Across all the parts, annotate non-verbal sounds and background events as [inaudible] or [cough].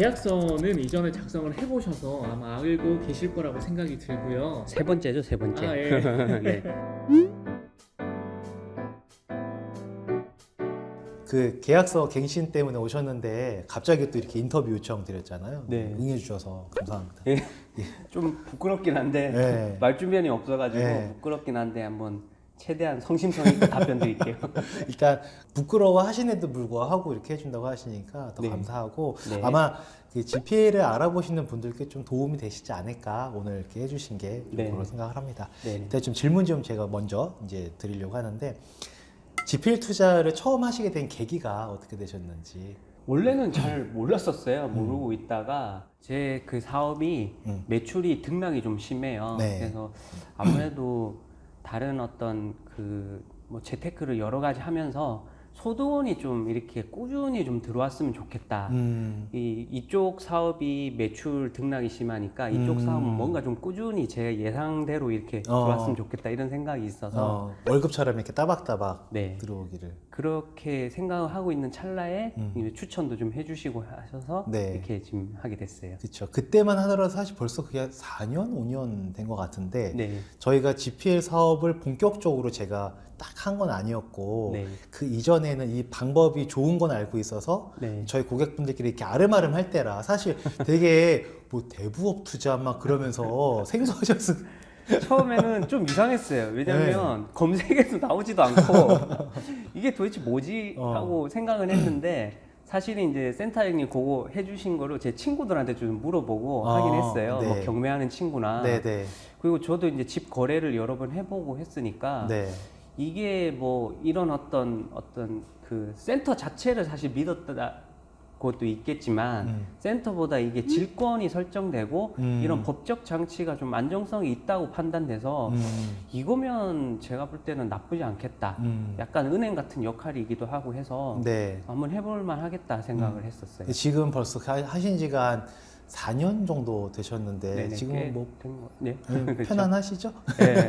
계약서는 이전에 작성을 해보셔서 아마 알고 계실 거라고 생각이 들고요. 세 번째죠, 세 번째. 아, 예. [laughs] 네. 그 계약서 갱신 때문에 오셨는데 갑자기 또 이렇게 인터뷰 요청 드렸잖아요. 네. 응해 주셔서 감사합니다. 예. 좀 부끄럽긴 한데 네. 말 준비이 없어가지고 네. 부끄럽긴 한데 한번 최대한 성심성 있게 [laughs] 답변 드릴게요. 일단 부끄러워 하시는데도 불구하고 이렇게 해준다고 하시니까 더 네. 감사하고 네. 아마 그 GPA를 알아보시는 분들께 좀 도움이 되시지 않을까 오늘 이렇게 해주신 게 네. 그런 생각을 합니다. 네. 일단 좀 질문 좀 제가 먼저 이제 드리려고 하는데 GPL 투자를 처음 하시게 된 계기가 어떻게 되셨는지. 원래는 잘 몰랐었어요. 모르고 있다가 제 그 사업이 음. 매출이 등락이 좀 심해요. 네. 그래서 아무래도 다른 어떤 그 뭐 재테크를 여러 가지 하면서 소득원이 좀 이렇게 꾸준히 좀 들어왔으면 좋겠다. 음. 이 이쪽 사업이 매출 등락이 심하니까 이쪽 음. 사업은 뭔가 좀 꾸준히 제 예상대로 이렇게 어. 들어왔으면 좋겠다 이런 생각이 있어서 어, 월급처럼 이렇게 따박따박 네 들어오기를. 그렇게 생각을 하고 있는 찰나에 음. 추천도 좀 해주시고 하셔서 네. 이렇게 지금 하게 됐어요. 그렇죠. 그때만 하더라도 사실 벌써 그게 4년, 5년 된 것 같은데 네, 저희가 GPL 사업을 본격적으로 제가 딱 한 건 아니었고 네, 그 이전에는 이 방법이 좋은 건 알고 있어서 네. 저희 고객분들끼리 이렇게 아름아름 할 때라 사실 되게 뭐 대부업 투자 막 그러면서 [laughs] 생소하셨을 처음에는 좀 이상했어요. 왜냐면 네. 검색에도 나오지도 않고 [laughs] 이게 도대체 뭐지 어. 하고 생각을 했는데 사실은 이제 센터 형님 그거 해주신 거를 제 친구들한테 좀 물어보고 아, 하긴 했어요. 네. 뭐 경매하는 친구나. 네네 그리고 저도 이제 집 거래를 여러 번 해보고 했으니까 네. 이게 뭐 이런 어떤 어떤 그 센터 자체를 사실 믿었다 것도 있겠지만 음. 센터보다 이게 질권이 설정되고 음. 이런 법적 장치가 좀 안정성이 있다고 판단돼서 음, 이거면 제가 볼 때는 나쁘지 않겠다. 음. 약간 은행 같은 역할이기도 하고 해서 네. 한번 해볼 만 하겠다 생각을 했었어요. 지금 벌써 하- 하신 지가 한 4년 정도 되셨는데 네네, 꽤 지금은 뭐된 거- 네. 음, [laughs] 그렇죠. 편안하시죠? 네.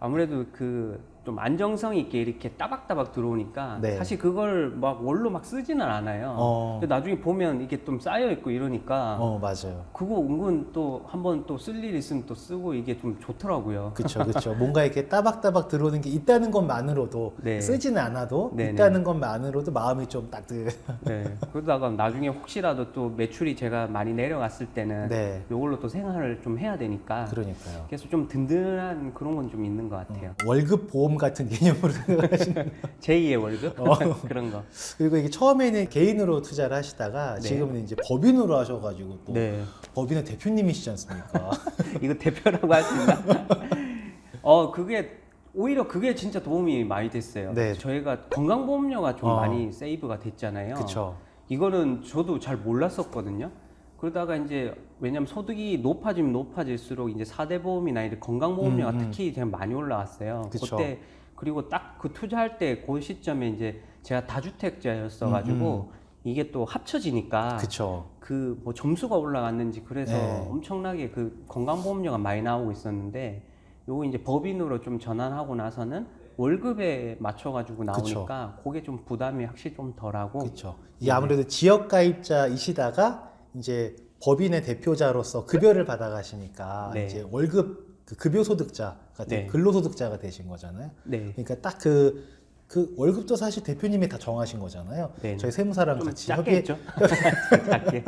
아무래도 그 좀 안정성 있게 이렇게 따박따박 들어오니까 네. 사실 그걸 막 원로 막 쓰지는 않아요. 어. 근데 나중에 보면 이게 좀 쌓여 있고 이러니까 어 맞아요. 그거 은근 또 한번 또 쓸 일 있으면 또 쓰고 이게 좀 좋더라고요. 그렇죠, [laughs] 그렇죠. 뭔가 이렇게 따박따박 들어오는 게 있다는 것만으로도 네. 쓰지는 않아도 네네. 있다는 것만으로도 마음이 좀 따뜻. [laughs] 네. 그러다가 나중에 혹시라도 또 매출이 제가 많이 내려갔을 때는 네, 이걸로 또 생활을 좀 해야 되니까 그러니까요. 그래서 좀 든든한 그런 건 좀 있는 것 같아요. 월급 보험 같은 [laughs] 개념으로 생각하시는. [laughs] 제2의 월급 어. [laughs] 그런 거. 그리고 이게 처음에는 개인으로 투자를 하시다가 네. 지금은 이제 법인으로 하셔가지고 또 네. 법인은 대표님이시지 않습니까? 이거 대표라고 할 수 있나? 어 그게 오히려 그게 진짜 도움이 많이 됐어요. 네. 저희가 건강보험료가 좀 어. 많이 세이브가 됐잖아요. 그렇죠. 이거는 저도 잘 몰랐었거든요. 그러다가 이제 왜냐면 소득이 높아지면 높아질수록 이제 사대 보험이나 이런 건강보험료가 음, 음. 특히 되게 많이 올라왔어요. 그쵸. 그때 그리고 딱 그 투자할 때 그 시점에 이제 제가 다주택자였어 가지고 이게 또 합쳐지니까 그렇죠. 그뭐 점수가 올라갔는지 그래서 네. 엄청나게 그 건강보험료가 많이 나오고 있었는데 요거 이제 법인으로 좀 전환하고 나서는 월급에 맞춰가지고 나오니까 그게 좀 부담이 확실히 좀 덜하고 그렇죠. 이 아무래도 지역 가입자이시다가 이제 법인의 대표자로서 급여를 받아가시니까 네. 이제 월급 그 급여 소득자가 되- 네. 근로소득자가 되신 거잖아요. 네. 그러니까 딱그 그 월급도 사실 대표님이 다 정하신 거잖아요. 네. 저희 세무사랑 좀 같이 협의 했죠. [laughs] [laughs] 작게.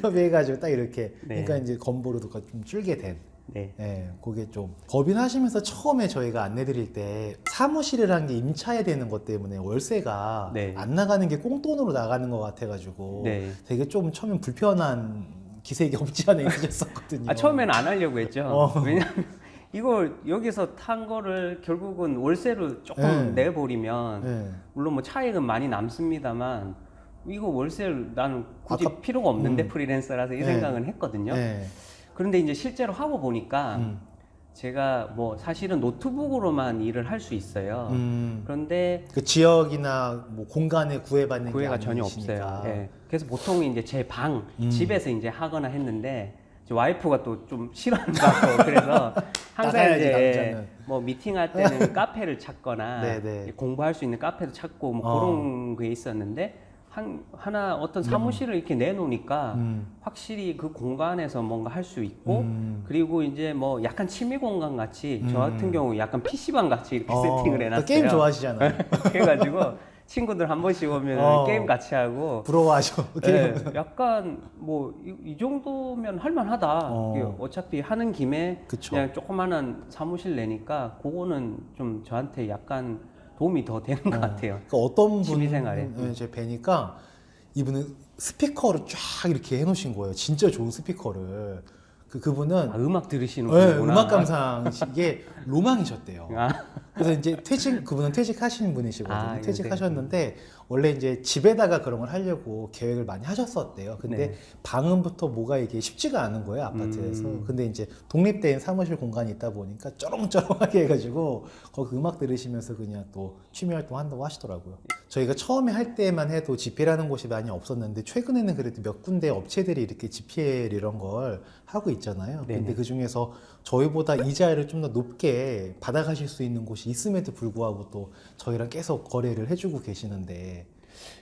협의해가지고 딱 이렇게 네. 그러니까 이제 건보료도 좀 줄게 된. 네. 예, 그게 좀 법인 하시면서 처음에 저희가 안내드릴 때 사무실을 한게 임차해야 되는 것 때문에 월세가 네. 안 나가는 게 꽁돈으로 나가는 것 같아가지고 네. 되게 좀 처음엔 불편한 기색이 없지 않아 있으셨었거든요. 아 처음에는 안 하려고 했죠. 어. 왜냐면 이걸 여기서 탄 거를 결국은 월세로 조금 네. 내버리면 예. 물론 뭐 차익은 많이 남습니다만 이거 월세를 나는 굳이 아까- 필요가 없는데 음. 프리랜서라서 이 네. 생각은 했거든요. 예. 그런데 이제 실제로 하고 보니까 음. 제가 뭐 사실은 노트북으로만 일을 할 수 있어요. 음. 그런데 그 지역이나 뭐 공간에 구애받는 구애가 게 전혀 아니시니까. 없어요. 예. 그래서 보통 이제 제 방 음. 집에서 이제 하거나 했는데 이제 와이프가 또좀 같고 [laughs] 그래서 항상 나가야지, 이제 남자는. 뭐 미팅할 때는 [laughs] 카페를 찾거나 네 네. 공부할 수 있는 카페도 찾고 뭐 어. 그런 게 있었는데 한 하나 어떤 사무실을 이렇게 내놓으니까 음. 확실히 그 공간에서 뭔가 할 수 있고 음. 그리고 이제 뭐 약간 취미 공간 같이 저 음. 같은 경우 약간 PC방 같이 이렇게 어, 세팅을 또 해놨어요. 게임 좋아하시잖아요. [laughs] 그래가지고 친구들 한 번씩 오면 어. 게임 같이 하고 부러워하죠. 네, 게임. 약간 뭐 이 정도면 할만하다. 어. 이게 어차피 하는 김에 그쵸. 그냥 조그마한 사무실 내니까 그거는 좀 저한테 약간 도움이 더 되는 것 같아요. 그러니까 어떤 취미생활에. 분은 제가 뵈니까 이분은 스피커를 쫙 이렇게 해놓으신 거예요. 진짜 좋은 스피커를. 그 그분은 아, 음악 들으시는 네, 분이구나. 음악 감상 이게 로망이셨대요. 아, 그래서 이제 퇴직 그분은 퇴직하시는 분이시거든요. 아, 예, 퇴직하셨는데 원래 이제 집에다가 그런 걸 하려고 계획을 많이 하셨었대요. 근데 네. 방음부터 뭐가 이게 쉽지가 않은 거예요 아파트에서. 음. 근데 이제 독립된 사무실 공간이 있다 보니까 쩌렁쩌렁하게 해가지고 거기 음악 들으시면서 그냥 또 취미 활동 한다고 하시더라고요. 저희가 처음에 할 때만 해도 GPL하는 곳이 많이 없었는데 최근에는 그래도 몇 군데 업체들이 이렇게 GPL 이런 걸 하고 있잖아요. 근데. 그 중에서 저희보다 이자를 좀 더 높게 받아가실 수 있는 곳이 있음에도 불구하고 또 저희랑 계속 거래를 해주고 계시는데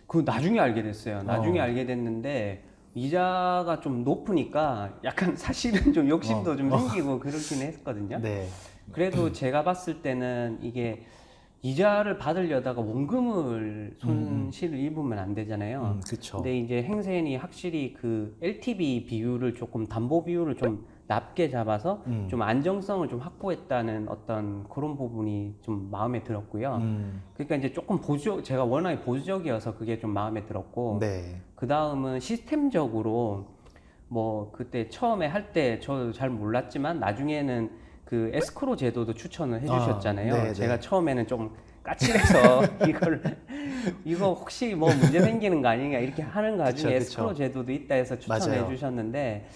그 나중에 알게 됐어요. 나중에 어. 알게 됐는데 이자가 좀 높으니까 약간 [laughs] 사실은 좀 욕심도 어. 좀 어. 생기고 그렇긴 했거든요. 네. 그래도 제가 봤을 때는 이게 이자를 받으려다가 원금을 손실을 입으면 안 되잖아요. 음, 그쵸. 근데 이제 행센이 확실히 그 LTV 비율을 조금 담보 비율을 좀 낮게 잡아서 음. 좀 안정성을 좀 확보했다는 어떤 그런 부분이 좀 마음에 들었고요. 음, 그러니까 이제 조금 보수 제가 워낙에 보수적이어서 그게 좀 마음에 들었고 네. 그 다음은 시스템적으로 뭐 그때 처음에 할 때 저도 잘 몰랐지만 나중에는 그 에스크로 제도도 추천을 해주셨잖아요. 아, 네, 제가 네. 처음에는 좀 까칠해서 [laughs] 이걸 이거 혹시 뭐 문제 생기는 거 아니냐 이렇게 하는 거 그쵸, 중에 그쵸. 에스크로 제도도 있다 해서 추천해. 주셨는데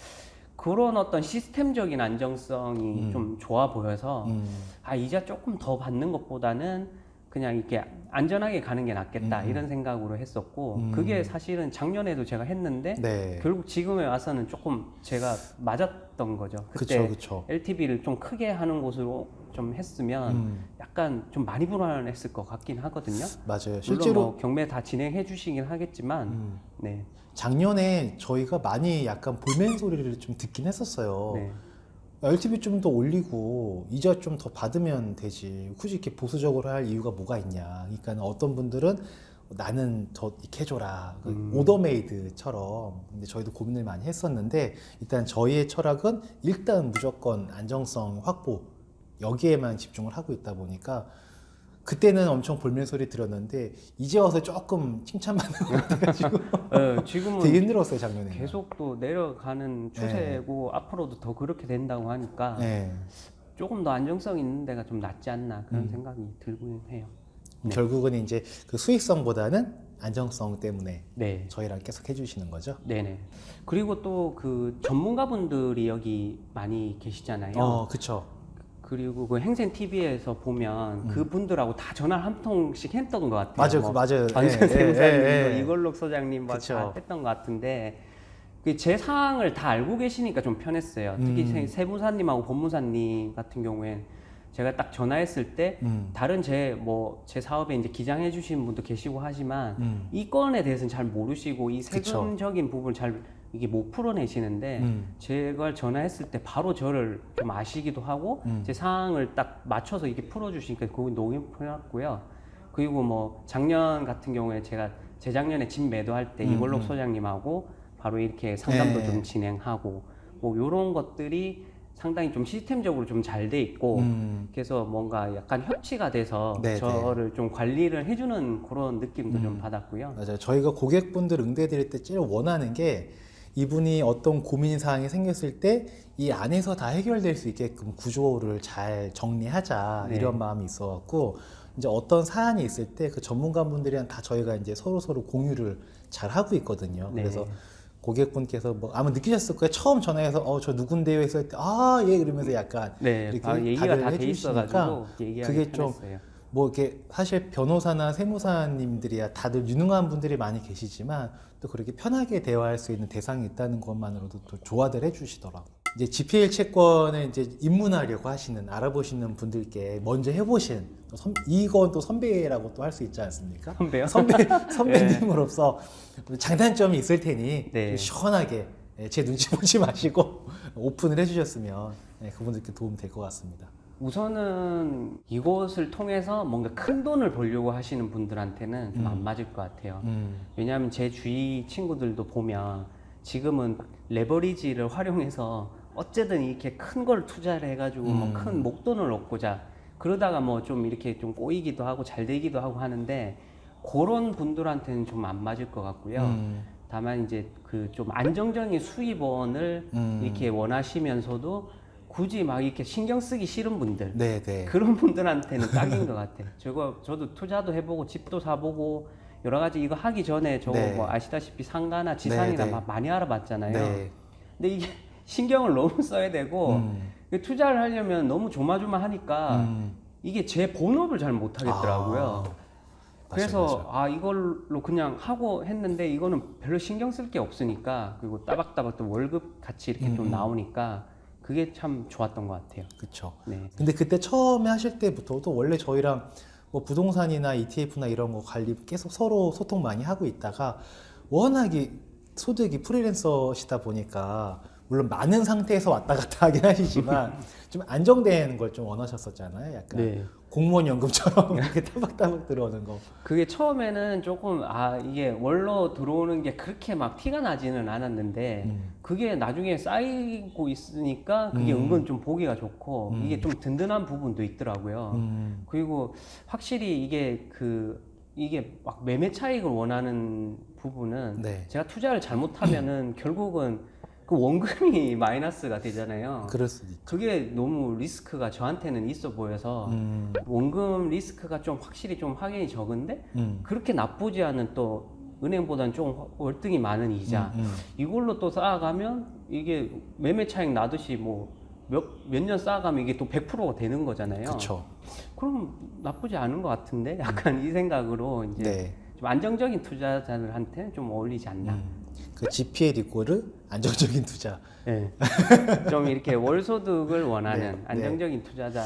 그런 어떤 시스템적인 안정성이 음. 좀 좋아 보여서 음, 아 이자 조금 더 받는 것보다는 그냥 이렇게 안전하게 가는 게 낫겠다 음, 음. 이런 생각으로 했었고 음. 그게 사실은 작년에도 제가 했는데 네. 결국 지금에 와서는 조금 제가 맞았던 거죠. 그때 그쵸, 그쵸. LTV를 좀 크게 하는 곳으로 좀 했으면 음, 약간 좀 많이 불안했을 것 같긴 하거든요. 맞아요. 실제로 뭐 경매 다 진행해 주시긴 하겠지만 음, 네. 작년에 저희가 많이 약간 볼멘 소리를 좀 듣긴 했었어요. 네. LTV 좀 더 올리고 이자 좀 더 받으면 되지. 굳이 이렇게 보수적으로 할 이유가 뭐가 있냐. 그러니까 어떤 분들은 나는 더 이렇게 해줘라. 그 음. 오더메이드처럼. 근데 저희도 고민을 많이 했었는데 일단 저희의 철학은 일단 무조건 안정성 확보 여기에만 집중을 하고 있다 보니까 그때는 엄청 볼멘 소리 들었는데 이제 와서 조금 칭찬받는 것 같아가지고 어, [laughs] 지금은 되게 힘들었어요 작년에. 계속 또 내려가는 추세고 앞으로도 더 그렇게 된다고 하니까 네. 조금 더 안정성 있는 데가 좀 낫지 않나 그런 음. 생각이 들긴 해요. 네. 결국은 이제 그 수익성보다는 안정성 때문에 네. 저희랑 계속 해주시는 거죠. 네네. 그리고 또 그 전문가분들이 여기 많이 계시잖아요. 어, 그쵸. 그리고 그 행센 TV에서 보면 그분들하고 다 전화를 한 통씩 했던 것 같아요. 음. 맞아요, 뭐 그 맞아요. 관세 예, 세무사님, 예, 예, 예. 이걸록 소장님 뭐 그쵸. 다 했던 것 같은데 그제 상황을 다 알고 계시니까 좀 편했어요. 특히 음. 세- 세무사님하고 법무사님 같은 경우엔 제가 딱 전화했을 때 음. 다른 제 뭐 제 사업에 이제 기장해 주신 분도 계시고 하지만 음. 이 건에 대해서는 잘 모르시고 이 그쵸. 세금적인 부분을 잘 이게 못 풀어내시는데 음. 제가 전화했을 때 바로 저를 좀 아시기도 하고 음. 제 상황을 딱 맞춰서 이렇게 풀어주시니까 그거 너무 편했고요. 그리고 뭐 작년 같은 경우에 제가 재작년에 집 매도할 때 음, 이걸록 음. 소장님하고 바로 이렇게 상담도 네. 좀 진행하고 뭐 이런 것들이 상당히 좀 시스템적으로 좀 잘 돼 있고 음. 그래서 뭔가 약간 협치가 돼서 네, 저를 좀 관리를 해주는 그런 느낌도 좀 음. 받았고요. 맞아요. 저희가 고객분들 응대드릴 때 제일 원하는 게 이분이 어떤 고민 사항이 생겼을 때 이 안에서 다 해결될 수 있게끔 구조를 잘 정리하자 네. 이런 마음이 있어갖고 이제 어떤 사안이 있을 때 그 전문가분들이랑 다 저희가 이제 서로 서로 공유를 잘 하고 있거든요. 네. 그래서 고객분께서 뭐 아마 느끼셨을 거예요. 처음 전화해서 어 저 누군데요 했을 때 아 예 이러면서 약간 네, 이렇게 바로 얘기가 다 돼 있어가지고 그게 좀 편했어요. 뭐 이렇게 사실 변호사나 세무사님들이야 다들 유능한 분들이 많이 계시지만 또 그렇게 편하게 대화할 수 있는 대상이 있다는 것만으로도 또 좋아들 해주시더라고. 이제 GPL 채권을 이제 입문하려고 하시는 알아보시는 분들께 먼저 해보신 또 선- 이건 또 선배라고 또 할 수 있지 않습니까? 선배요? 선배 [laughs] [laughs] 선배님으로서 장단점이 있을 테니 네. 좀 시원하게 예, 제 눈치 보지 마시고 [laughs] 오픈을 해주셨으면 예, 그분들께 도움 될 것 같습니다. 우선은 이곳을 통해서 뭔가 큰 돈을 벌려고 하시는 분들한테는 좀 안 음. 맞을 것 같아요. 음, 왜냐하면 제 주위 친구들도 보면 지금은 레버리지를 활용해서 어쨌든 이렇게 큰 걸 투자를 해가지고 음. 뭐큰 목돈을 얻고자 그러다가 뭐 좀 이렇게 좀 꼬이기도 하고 잘 되기도 하고 하는데 그런 분들한테는 좀 안 맞을 것 같고요. 음, 다만 이제 그 좀 안정적인 수입원을 음. 이렇게 원하시면서도 굳이 막 이렇게 신경 쓰기 싫은 분들 네, 네. 그런 분들한테는 딱인 것 같아요. [laughs] 저거 저도 투자도 해보고 집도 사보고 여러 가지 이거 하기 전에 저거 네. 뭐 아시다시피 상가나 지상이나 네, 네. 막 많이 알아봤잖아요. 네. 근데 이게 [laughs] 신경을 너무 써야 되고 음, 이게 투자를 하려면 너무 조마조마하니까 음. 이게 제 본업을 잘 못하겠더라고요. 아, 그래서 맞아요, 아 이걸로 그냥 하고 했는데 이거는 별로 신경 쓸 게 없으니까 그리고 따박따박 또 월급 같이 이렇게 음, 좀 음. 나오니까 그게 참 좋았던 것 같아요. 그렇죠. 네. 근데 그때 처음에 하실 때부터도 원래 저희랑 뭐 부동산이나 ETF나 이런 거 관리 계속 서로 소통 많이 하고 있다가 워낙에 소득이 프리랜서시다 보니까 물론 많은 상태에서 왔다 갔다 [laughs] 하긴 하시지만 [laughs] 좀 안정된 걸 좀 원하셨었잖아요. 약간 네. 공무원 연금처럼 [laughs] 이렇게 따박따박 들어오는 거. 그게 처음에는 조금 아 이게 월로 들어오는 게 그렇게 막 티가 나지는 않았는데 음. 그게 나중에 쌓이고 있으니까 그게 음. 은근 좀 보기가 좋고 음. 이게 좀 든든한 부분도 있더라고요. 음. 그리고 확실히 이게 그 이게 막 매매 차익을 원하는 부분은 네. 제가 투자를 잘못하면은 [clears throat] 결국은 그 원금이 [laughs] 마이너스가 되잖아요. 그럴 수도 있죠. 그게 너무 리스크가 저한테는 있어 보여서 음. 원금 리스크가 좀 확실히 좀 확연히 적은데 음. 그렇게 나쁘지 않은 또 은행보다는 좀 월등히 많은 이자 음, 음. 이걸로 또 쌓아가면 이게 매매 차익 나듯이 뭐 몇 몇 년 쌓아가면 이게 또 100%가 되는 거잖아요. 그쵸. 그럼 나쁘지 않은 것 같은데 [laughs] 약간 이 생각으로 이제 네. 좀 안정적인 투자자들한테는 좀 어울리지 않나. 음. 그 GPL 이꼬르 안정적인 투자. 예. 좀 이렇게 월소득을 원하는 네, 네. 안정적인 투자자,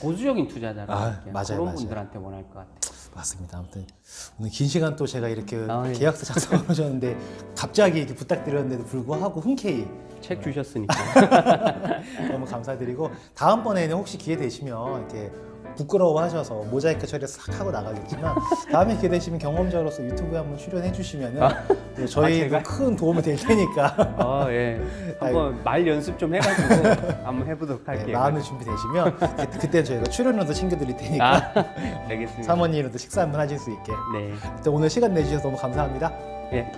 보수적인 투자자라 아. 맞아요, 그런 맞아요. 분들한테 원할 것 같아요. 맞습니다. 아무튼 오늘 긴 시간 또 제가 이렇게 아, 예. 계약서 작성을 하셨는데 갑자기 이렇게 부탁드렸는데도 불구하고 흔쾌히 책 주셨으니까. [laughs] 너무 감사드리고 다음번에는 혹시 기회 되시면 이렇게 부끄러워하셔서 모자이크 처리 싹 하고 나가겠지만 [laughs] 다음에 기회 되시면 경험자로서 유튜브에 한번 출연해 주시면은 또 저희도 제가? 큰 도움이 될 테니까 어, [laughs] 예. 한번 말 연습 좀 해가지고 한번 해보도록 네, 할게요. 마음의 준비 되시면 그, 그때 저희가 출연료도 챙겨드릴 테니까 아, [laughs] 알겠습니다. 사모님으로도 식사 한번 하실 수 있게 네. 오늘 시간 내주셔서 너무 감사합니다. 예.